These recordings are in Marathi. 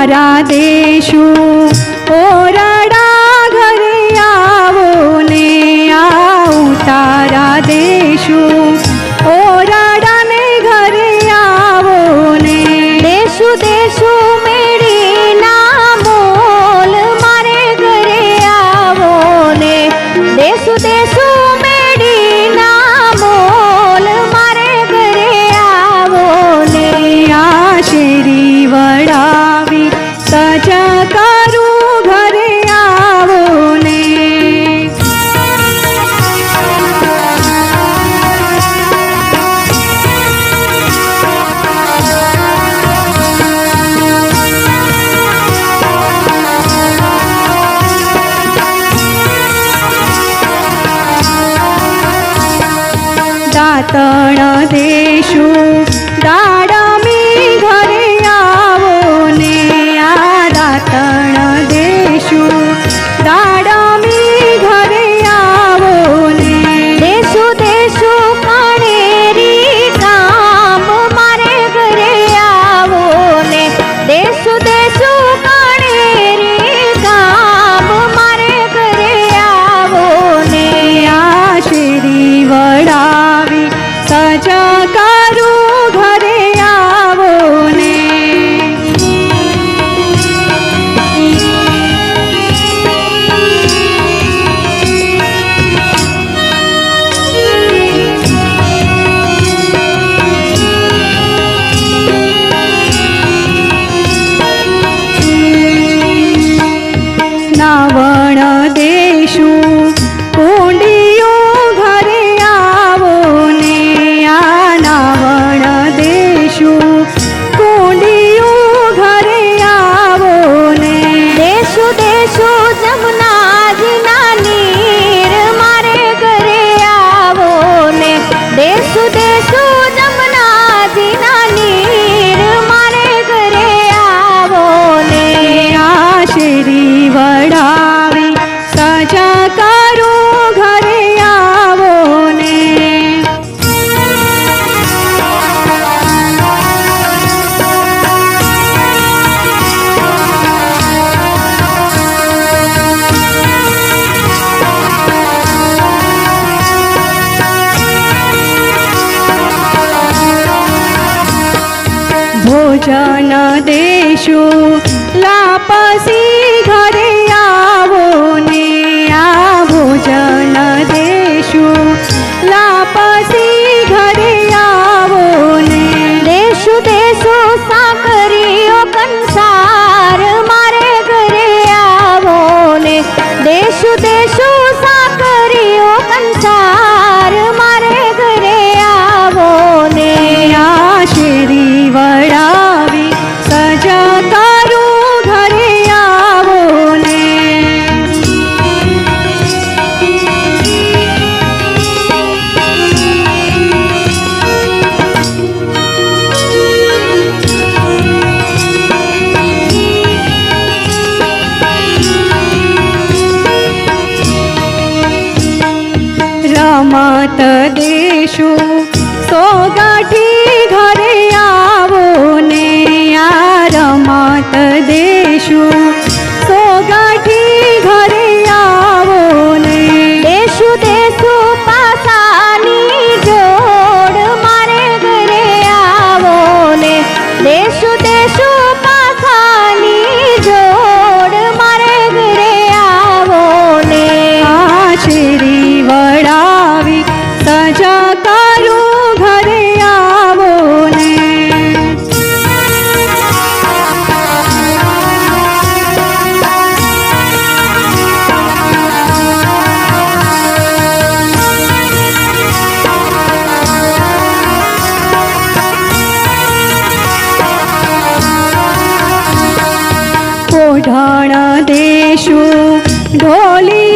मारा देशु ओरड़ा घर आओ ने आओ तारा देशु ओरड़ा ने घर आओ ने देशु देशु, मारे घरे आवो ने देशु देशु मे মাতা जनदेशो लापसी घरे आवो ने आवो जनदेशो लापसी घरे आवो ने देशु देशो साकरियो कंसार मारे घरे आवो ने देशु देशो ढाणा देशु ढोली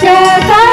加三